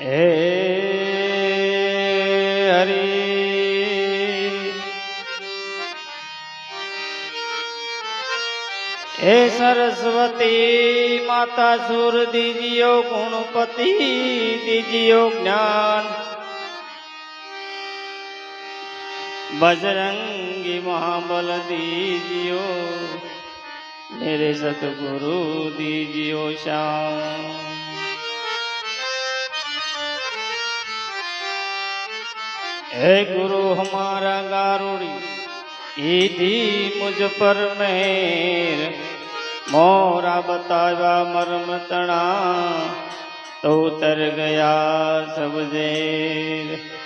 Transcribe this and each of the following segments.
હે હરી હે સરસ્વતી માતા સુર દીજીઓ, ગુણપતિ દીજીઓ, જ્ઞાન. બજરંગી મહાબલ દીજીઓ મેરે સતગુરુ દીજીઓ, શ્યામ. હે ગુરુ હમારા ગારુડી ઈધી મુજ પર મેર. મોરા બતાવ્યા મર્મ તણા, તો ઉતર ગયા સબજેર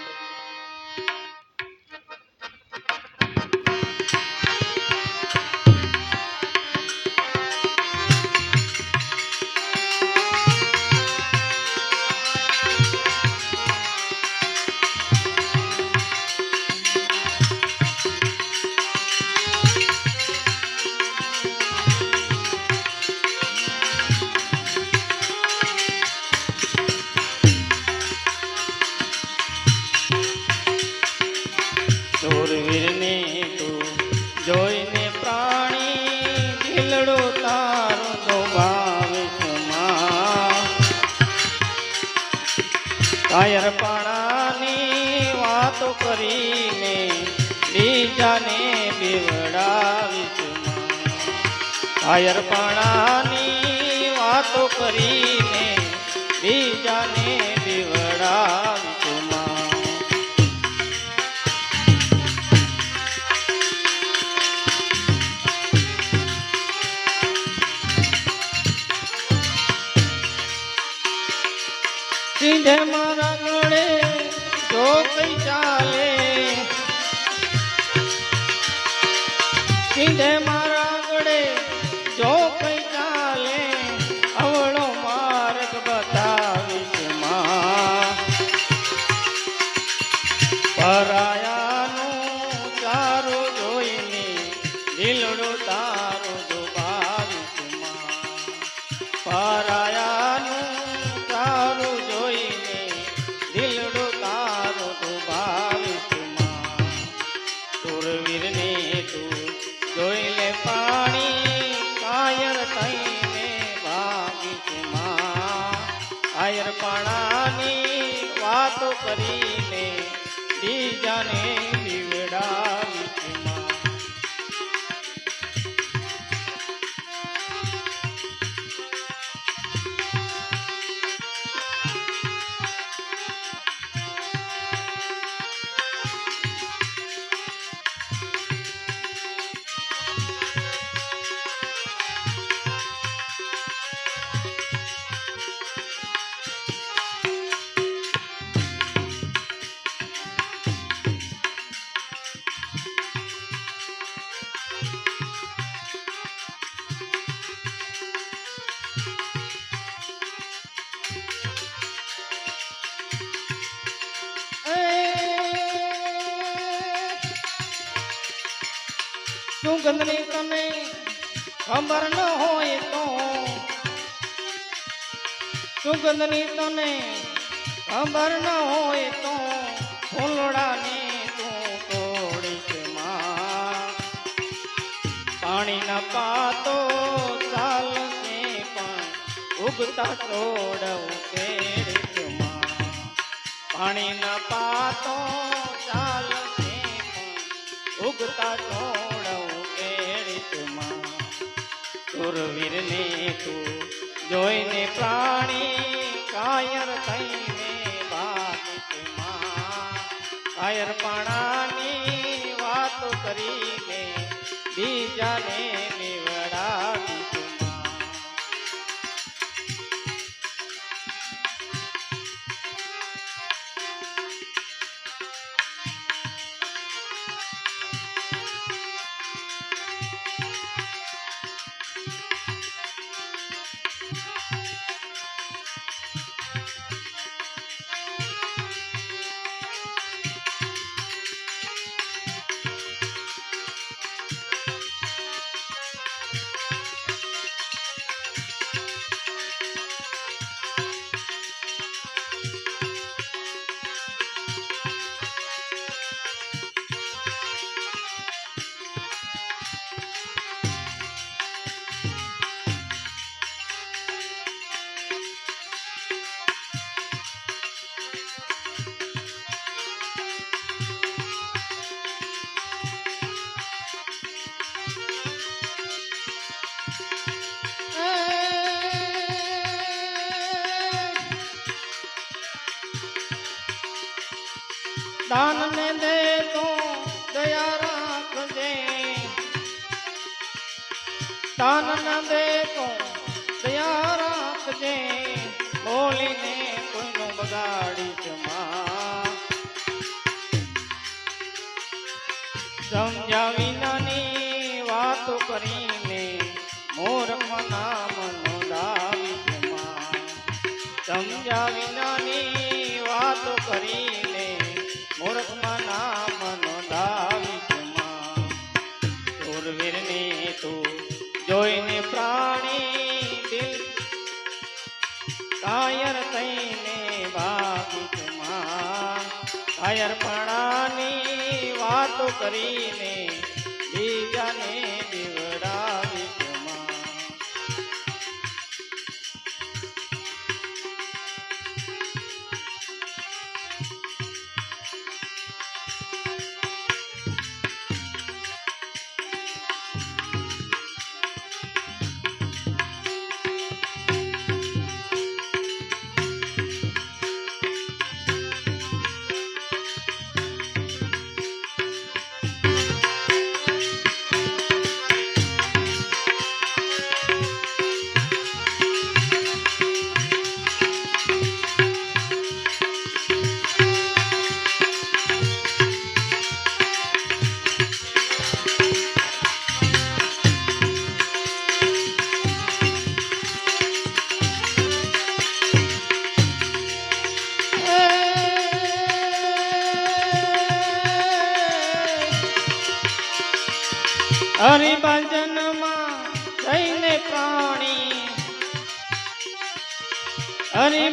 કાયર પાણાની વાતો કરીને બીજાને બીવડાવીશમાં કાયરપાણાની વાતો કરીને બીજાને બીવડાવીશમાં સીધે મારા ગળે તો કઈ ચાલે. સીધે મારા ગળે જો કઈ ચાલે. અવળો માર્ગ બતાવીશમાં. પરાયાનું પાણાની વાતો કરીને બીજાને સુગંધની તને ખબર ન હોય તો. સુગંધની તને ખબર ન હોય તો ફૂલડાને તું તોડીશમાં પાણીના પાતો ચાલશે પણ ઉગતા તોડવું ઉકેડીશમાં પાણીના પાતો ચાલશે પણ ઉગતા ઉકેડીશ માં સુરવીરને તું જોઈને પ્રાણી કાયર થઈને ભાગીશમાં કાયર પાણાની વાતો કરીને બીજાને દાન ને દે તો દયા રાખજે. દાન ન દે તો દયા રાખજે. બોલીને કોઈનું બગાડીશમાં. સમજાવી નાની વાતો કરીને મૂર્ખ નામ સમજાવી નાની વાતો કરીને કરીને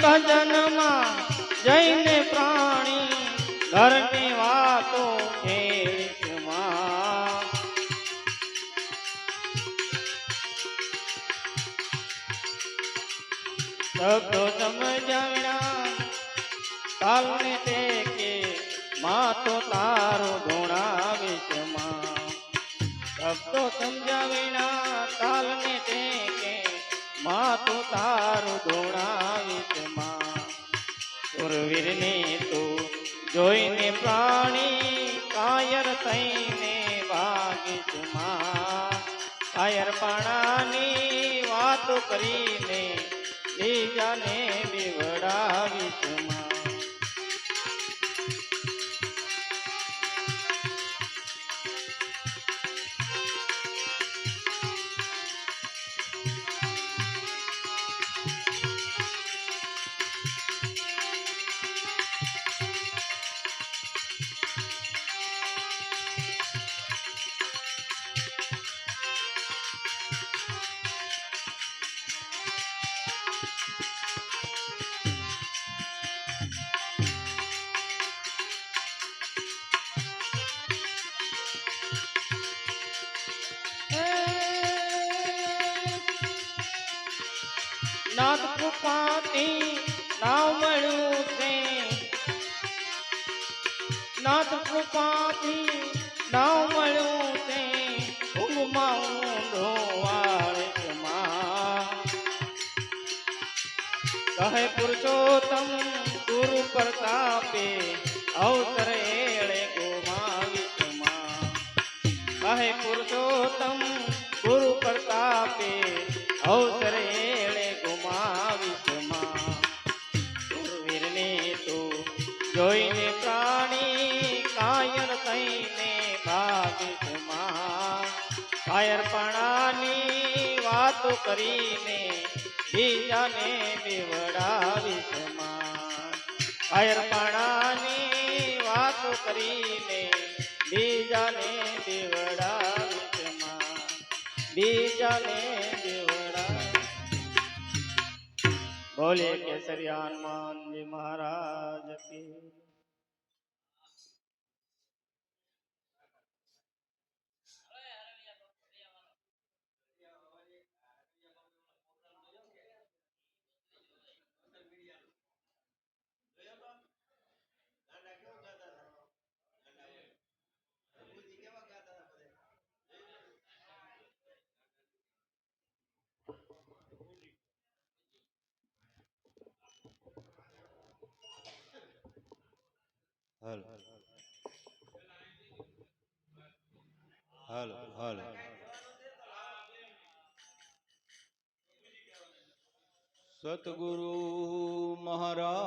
હરિભજનમાં જઈને પ્રાણી ઘરની વાતો શબ્દો સમજાવ્યા કાલને ટેકે, માથો તો તારો ધોણાવીશમાં શબ્દો સમજાવીના કાલને ટેકે માં તો તારું માં સુરવીરને તું જોઈને પ્રાણી કાયર થઈને વાગીશમાં કાયર પાણાની વાતો કરીને બીજાને બીવડાવીશ નાથ ના મળ્યું છે. નાથ કૃપાથી ના મળ્યું છે. ઊંઘમાં ઊંધો વાળે છે માં કહે પુરુષોત્તમ ગુરુ પ્રતાપે અવસર કરીને બીજાને બીવડાવીશમાં. વાતો કરીને બીજાને બીવડાવીશ બીજાને બોલે કેસરી હનુમાનજી મહારાજ કી. હલો. Hello hello. સતગુરુ મહારાજની